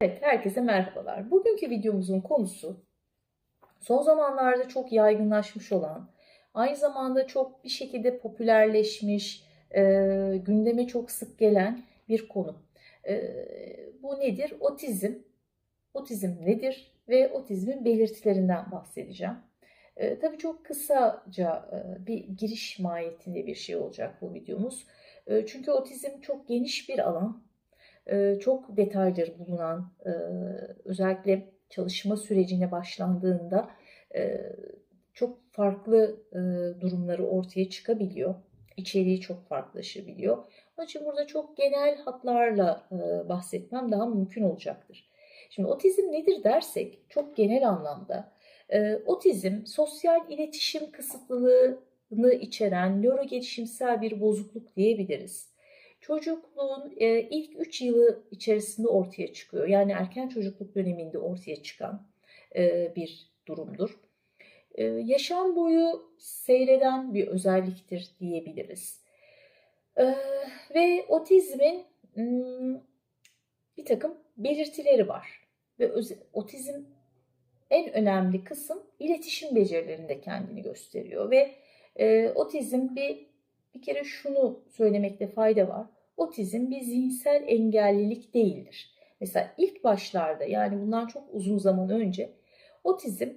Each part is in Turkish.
Evet, herkese merhabalar. Bugünkü videomuzun konusu son zamanlarda çok yaygınlaşmış olan, aynı zamanda çok bir şekilde popülerleşmiş, e, gündeme çok sık gelen bir konu. E, bu nedir? Otizm. Otizm nedir? Ve otizmin belirtilerinden bahsedeceğim. E, tabii çok kısaca e, bir giriş mahiyetinde bir şey olacak bu videomuz. E, çünkü otizm çok geniş bir alan e, çok detayları bulunan e, özellikle çalışma sürecine başlandığında e, çok farklı durumları ortaya çıkabiliyor. İçeriği çok farklılaşabiliyor. Onun için burada çok genel hatlarla bahsetmem daha mümkün olacaktır. Şimdi otizm nedir dersek çok genel anlamda otizm sosyal iletişim kısıtlılığını içeren nöro gelişimsel bir bozukluk diyebiliriz çocukluğun e, ilk 3 yılı içerisinde ortaya çıkıyor. Yani erken çocukluk döneminde ortaya çıkan e, bir durumdur. E, yaşam boyu seyreden bir özelliktir diyebiliriz. E, ve otizmin hmm, bir takım belirtileri var. Ve otizm en önemli kısım iletişim becerilerinde kendini gösteriyor. Ve e, otizm bir bir kere şunu söylemekte fayda var. Otizm bir zihinsel engellilik değildir. Mesela ilk başlarda yani bundan çok uzun zaman önce otizm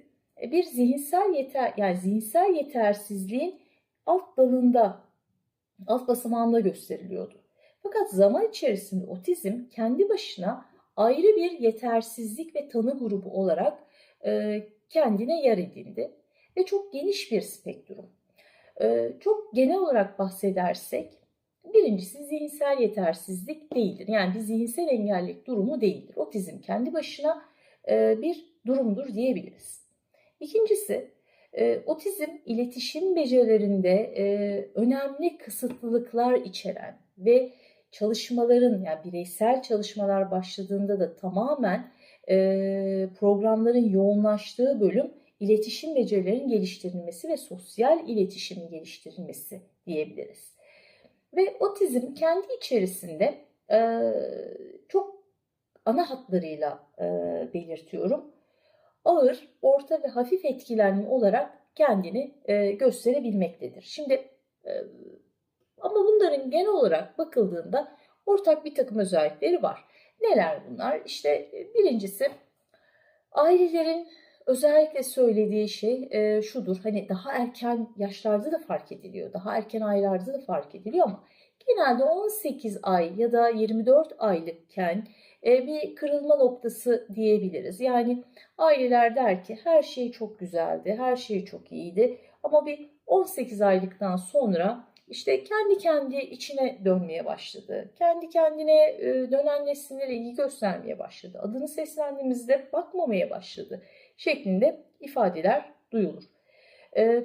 e, bir zihinsel yeter yani zihinsel yetersizliğin alt dalında alt basamağında gösteriliyordu. Fakat zaman içerisinde otizm kendi başına ayrı bir yetersizlik ve tanı grubu olarak e, kendine yer edindi ve çok geniş bir spektrum. Ee, çok genel olarak bahsedersek birincisi zihinsel yetersizlik değildir. Yani bir zihinsel engellilik durumu değildir. Otizm kendi başına e, bir durumdur diyebiliriz. İkincisi e, otizm iletişim becerilerinde e, önemli kısıtlılıklar içeren ve çalışmaların yani bireysel çalışmalar başladığında da tamamen programların yoğunlaştığı bölüm iletişim becerilerinin geliştirilmesi ve sosyal iletişimin geliştirilmesi diyebiliriz. Ve otizm kendi içerisinde e, çok ana hatlarıyla e, belirtiyorum. Ağır, orta ve hafif etkilenme olarak kendini e, gösterebilmektedir. Şimdi e, ama bunların genel olarak bakıldığında ortak bir takım özellikleri var. Neler bunlar? İşte birincisi ailelerin özellikle söylediği şey e, şudur. Hani daha erken yaşlarda da fark ediliyor. Daha erken aylarda da fark ediliyor ama genelde 18 ay ya da 24 aylıkken e, bir kırılma noktası diyebiliriz. Yani aileler der ki her şey çok güzeldi, her şey çok iyiydi ama bir 18 aylıktan sonra işte kendi kendi içine dönmeye başladı. Kendi kendine e, dönen nesnelere ilgi göstermeye başladı. Adını seslendiğimizde bakmamaya başladı şeklinde ifadeler duyulur. E,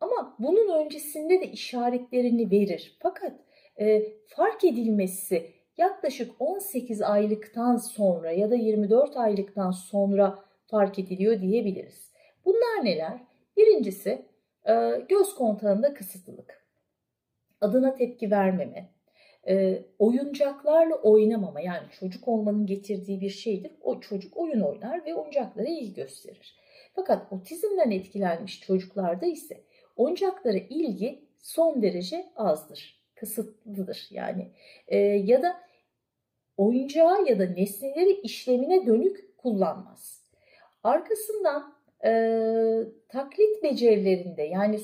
ama bunun öncesinde de işaretlerini verir. Fakat e, fark edilmesi yaklaşık 18 aylıktan sonra ya da 24 aylıktan sonra fark ediliyor diyebiliriz. Bunlar neler? Birincisi e, göz kontağında kısıtlılık, adına tepki vermeme, e, oyuncaklarla oynamama yani çocuk olmanın getirdiği bir şeydir. O çocuk oyun oynar ve oyuncaklara ilgi gösterir. Fakat otizmden etkilenmiş çocuklarda ise oyuncaklara ilgi son derece azdır, kısıtlıdır yani. E, ya da oyuncağı ya da nesneleri işlemine dönük kullanmaz. Arkasından e, taklit becerilerinde yani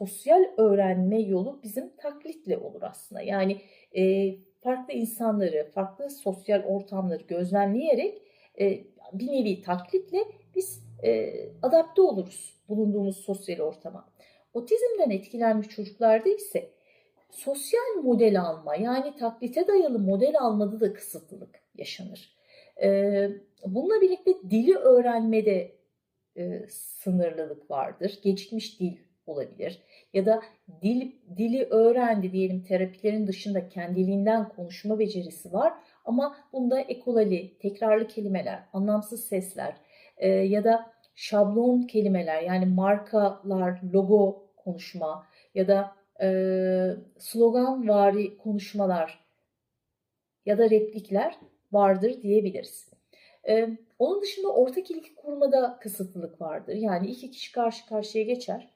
sosyal öğrenme yolu bizim taklitle olur aslında. Yani e, farklı insanları, farklı sosyal ortamları gözlemleyerek e, bir nevi taklitle biz e, adapte oluruz bulunduğumuz sosyal ortama. Otizmden etkilenmiş çocuklarda ise sosyal model alma yani taklite dayalı model almada da kısıtlılık yaşanır. E, bununla birlikte dili öğrenmede e, sınırlılık vardır. Gecikmiş dil olabilir. Ya da dil, dili öğrendi diyelim terapilerin dışında kendiliğinden konuşma becerisi var. Ama bunda ekolali, tekrarlı kelimeler, anlamsız sesler e, ya da şablon kelimeler yani markalar, logo konuşma ya da e, slogan vari konuşmalar ya da replikler vardır diyebiliriz. Ee, onun dışında ortak ilgi kurmada kısıtlılık vardır. Yani iki kişi karşı karşıya geçer.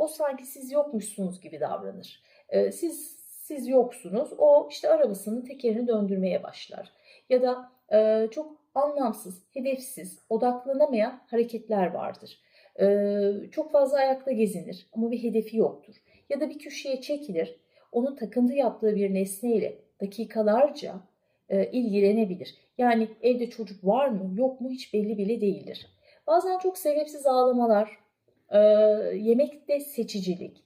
O sanki siz yokmuşsunuz gibi davranır. Ee, siz siz yoksunuz. O işte arabasının tekerini döndürmeye başlar. Ya da e, çok anlamsız, hedefsiz, odaklanamayan hareketler vardır. Ee, çok fazla ayakta gezinir ama bir hedefi yoktur. Ya da bir köşeye çekilir, onun takıntı yaptığı bir nesneyle dakikalarca e, ilgilenebilir. Yani evde çocuk var mı yok mu hiç belli bile değildir. Bazen çok sebepsiz ağlamalar, e, yemekte seçicilik,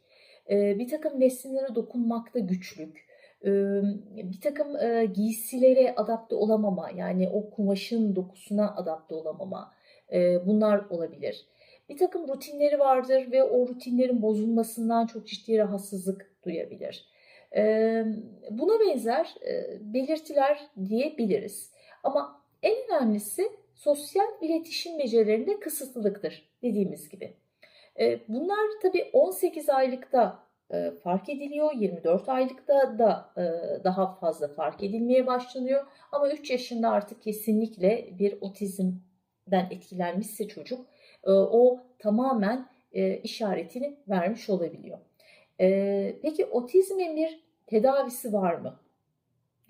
e, bir takım nesnelere dokunmakta güçlük, e, bir takım e, giysilere adapte olamama yani o kumaşın dokusuna adapte olamama e, bunlar olabilir. Bir takım rutinleri vardır ve o rutinlerin bozulmasından çok ciddi rahatsızlık duyabilir. E, buna benzer e, belirtiler diyebiliriz. Ama en önemlisi sosyal iletişim becerilerinde kısıtlılıktır dediğimiz gibi. Bunlar tabii 18 aylıkta fark ediliyor. 24 aylıkta da daha fazla fark edilmeye başlanıyor. Ama 3 yaşında artık kesinlikle bir otizmden etkilenmişse çocuk o tamamen işaretini vermiş olabiliyor. Peki otizmin bir tedavisi var mı?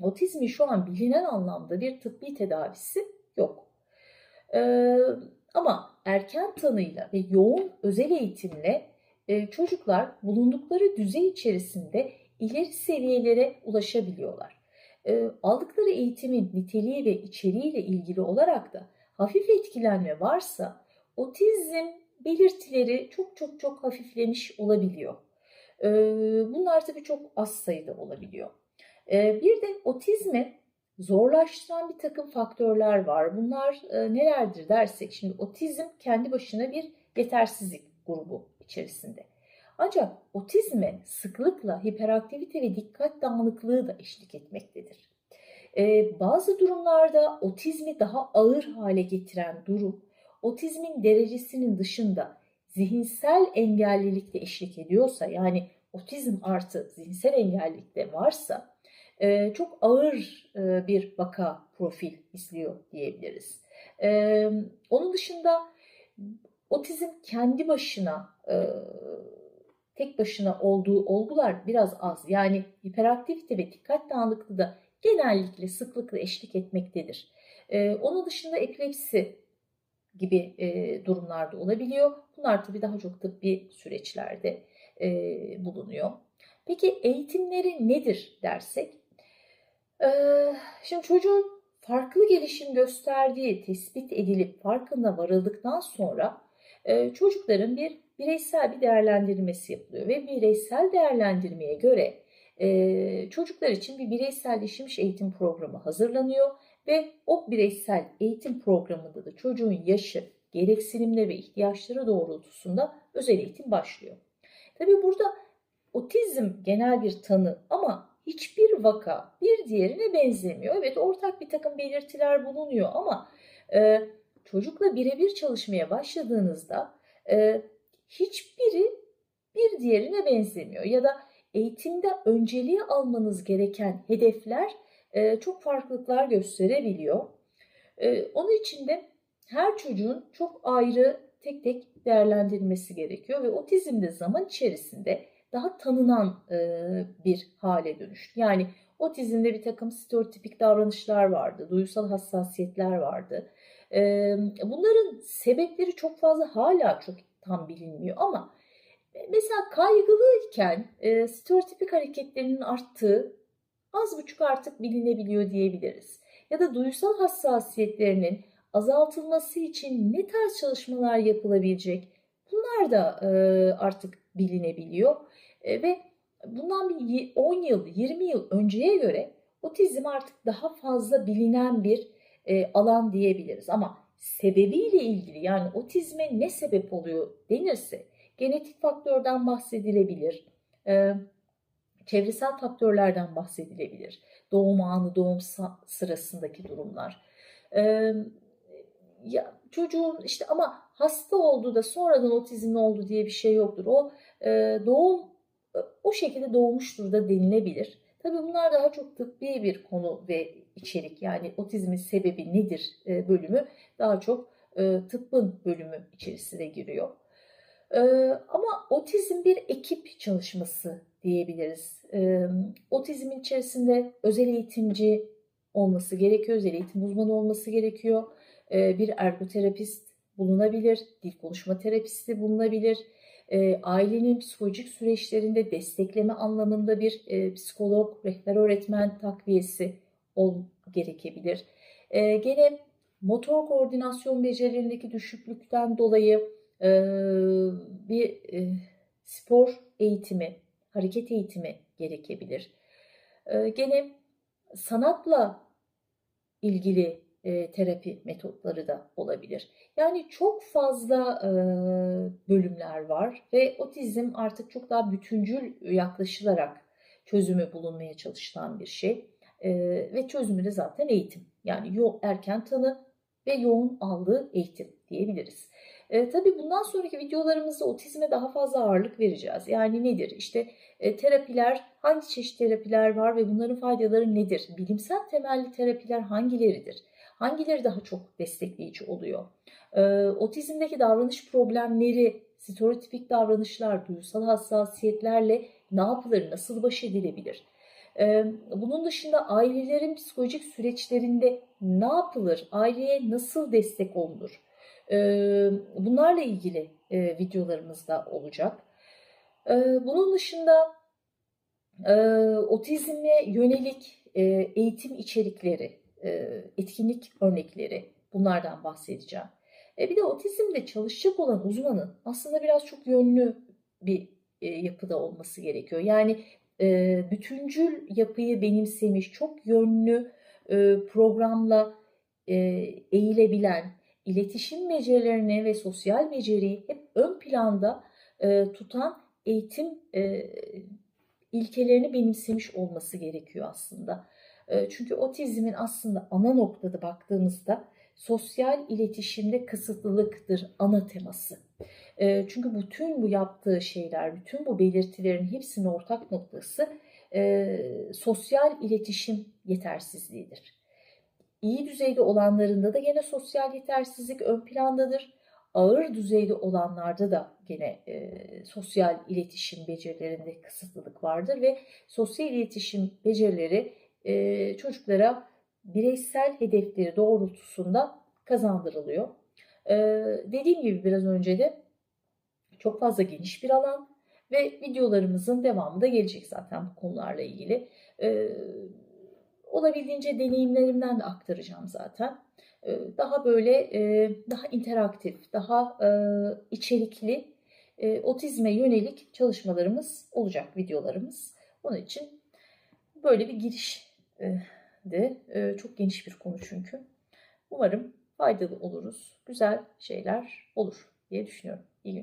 Otizmin şu an bilinen anlamda bir tıbbi tedavisi yok. Ama erken tanıyla ve yoğun özel eğitimle e, çocuklar bulundukları düzey içerisinde ileri seviyelere ulaşabiliyorlar. E, aldıkları eğitimin niteliği ve içeriğiyle ilgili olarak da hafif etkilenme varsa otizm belirtileri çok çok çok hafiflemiş olabiliyor. E, bunlar tabii çok az sayıda olabiliyor. Bir de otizmi zorlaştıran bir takım faktörler var. Bunlar nelerdir dersek şimdi otizm kendi başına bir yetersizlik grubu içerisinde. Ancak otizme sıklıkla hiperaktivite ve dikkat dağınıklığı da eşlik etmektedir. Ee, bazı durumlarda otizmi daha ağır hale getiren durum, otizmin derecesinin dışında zihinsel engellilik de eşlik ediyorsa, yani otizm artı zihinsel engellilik de varsa, e, çok ağır e, bir vaka profil izliyor diyebiliriz. E, onun dışında otizm kendi başına e, tek başına olduğu olgular biraz az. Yani hiperaktivite ve dikkat dağınıklığı da genellikle sıklıkla eşlik etmektedir. E, onun dışında epilepsi gibi e, durumlarda olabiliyor. Bunlar tabii daha çok tıbbi süreçlerde bulunuyor. Peki eğitimleri nedir dersek? E, şimdi çocuğun farklı gelişim gösterdiği tespit edilip farkına varıldıktan sonra e, çocukların bir bireysel bir değerlendirmesi yapılıyor ve bireysel değerlendirmeye göre e, çocuklar için bir bireyselleşmiş eğitim programı hazırlanıyor ve o bireysel eğitim programında da çocuğun yaşı, gereksinimleri ve ihtiyaçları doğrultusunda özel eğitim başlıyor. Tabii burada otizm genel bir tanı ama hiçbir vaka bir diğerine benzemiyor. Evet ortak bir takım belirtiler bulunuyor ama e, çocukla birebir çalışmaya başladığınızda e, hiçbiri bir diğerine benzemiyor ya da eğitimde önceliği almanız gereken hedefler e, çok farklılıklar gösterebiliyor. E, onun için de her çocuğun çok ayrı tek tek değerlendirilmesi gerekiyor ve otizm de zaman içerisinde daha tanınan e, bir hale dönüştü. Yani otizmde bir takım stereotipik davranışlar vardı, duygusal hassasiyetler vardı. E, bunların sebepleri çok fazla hala çok tam bilinmiyor ama mesela kaygılıyken e, stereotipik hareketlerinin arttığı az buçuk artık bilinebiliyor diyebiliriz. Ya da duysal hassasiyetlerinin azaltılması için ne tarz çalışmalar yapılabilecek bunlar da e, artık bilinebiliyor. E, ve bundan bir 10 yıl, 20 yıl önceye göre otizm artık daha fazla bilinen bir e, alan diyebiliriz. Ama sebebiyle ilgili yani otizme ne sebep oluyor denirse genetik faktörden bahsedilebilir. Ee, çevresel faktörlerden bahsedilebilir. Doğum anı, doğum sırasındaki durumlar. Ee, ya çocuğun işte ama hasta oldu da sonradan otizmli oldu diye bir şey yoktur. O e, doğum o şekilde doğmuştur da denilebilir. Tabii bunlar daha çok tıbbi bir konu ve içerik yani otizmin sebebi nedir e, bölümü daha çok e, tıbbın bölümü içerisine giriyor. E, ama otizm bir ekip çalışması diyebiliriz. Otizmin içerisinde özel eğitimci olması gerekiyor, özel eğitim uzmanı olması gerekiyor. Bir ergoterapist bulunabilir, dil konuşma terapisti bulunabilir. E, ailenin psikolojik süreçlerinde destekleme anlamında bir e, psikolog, rehber öğretmen takviyesi ol, gerekebilir. E, gene motor koordinasyon becerilerindeki düşüklükten dolayı e, bir e, spor eğitimi, hareket eğitimi gerekebilir. E, gene sanatla ilgili e, terapi metotları da olabilir. Yani çok fazla e, bölümler var ve otizm artık çok daha bütüncül yaklaşılarak çözümü bulunmaya çalışılan bir şey. E, ve çözümü de zaten eğitim. Yani erken tanı ve yoğun aldığı eğitim diyebiliriz. E, tabii bundan sonraki videolarımızda otizme daha fazla ağırlık vereceğiz. Yani nedir? İşte e, terapiler, hangi çeşit terapiler var ve bunların faydaları nedir? Bilimsel temelli terapiler hangileridir? Hangileri daha çok destekleyici oluyor? E, otizmdeki davranış problemleri, stereotipik davranışlar, duygusal hassasiyetlerle ne yapılır, nasıl baş edilebilir? E, bunun dışında ailelerin psikolojik süreçlerinde ne yapılır? Aileye nasıl destek olunur? E, bunlarla ilgili e, videolarımız da olacak. E, bunun dışında e, otizme yönelik e, eğitim içerikleri, etkinlik örnekleri bunlardan bahsedeceğim. E, bir de otizmde çalışacak olan uzmanın aslında biraz çok yönlü bir e, yapıda olması gerekiyor. Yani e, bütüncül yapıyı benimsemiş, çok yönlü e, programla e, eğilebilen, iletişim becerilerini ve sosyal beceriyi hep ön planda e, tutan eğitim e, ilkelerini benimsemiş olması gerekiyor aslında. E, çünkü otizmin aslında ana noktada baktığımızda sosyal iletişimde kısıtlılıktır ana teması. E, çünkü bütün bu yaptığı şeyler, bütün bu belirtilerin hepsinin ortak noktası e, sosyal iletişim yetersizliğidir. İyi düzeyde olanlarında da gene sosyal yetersizlik ön plandadır. Ağır düzeyde olanlarda da gene e, sosyal iletişim becerilerinde kısıtlılık vardır ve sosyal iletişim becerileri e, çocuklara bireysel hedefleri doğrultusunda kazandırılıyor. E, dediğim gibi biraz önce de çok fazla geniş bir alan ve videolarımızın devamı da gelecek zaten bu konularla ilgili. E, olabildiğince deneyimlerimden de aktaracağım zaten. E, daha böyle e, daha interaktif, daha e, içerikli e, otizme yönelik çalışmalarımız olacak videolarımız. Onun için böyle bir giriş de e, çok geniş bir konu çünkü. Umarım faydalı oluruz, güzel şeyler olur diye düşünüyorum. İyi günler.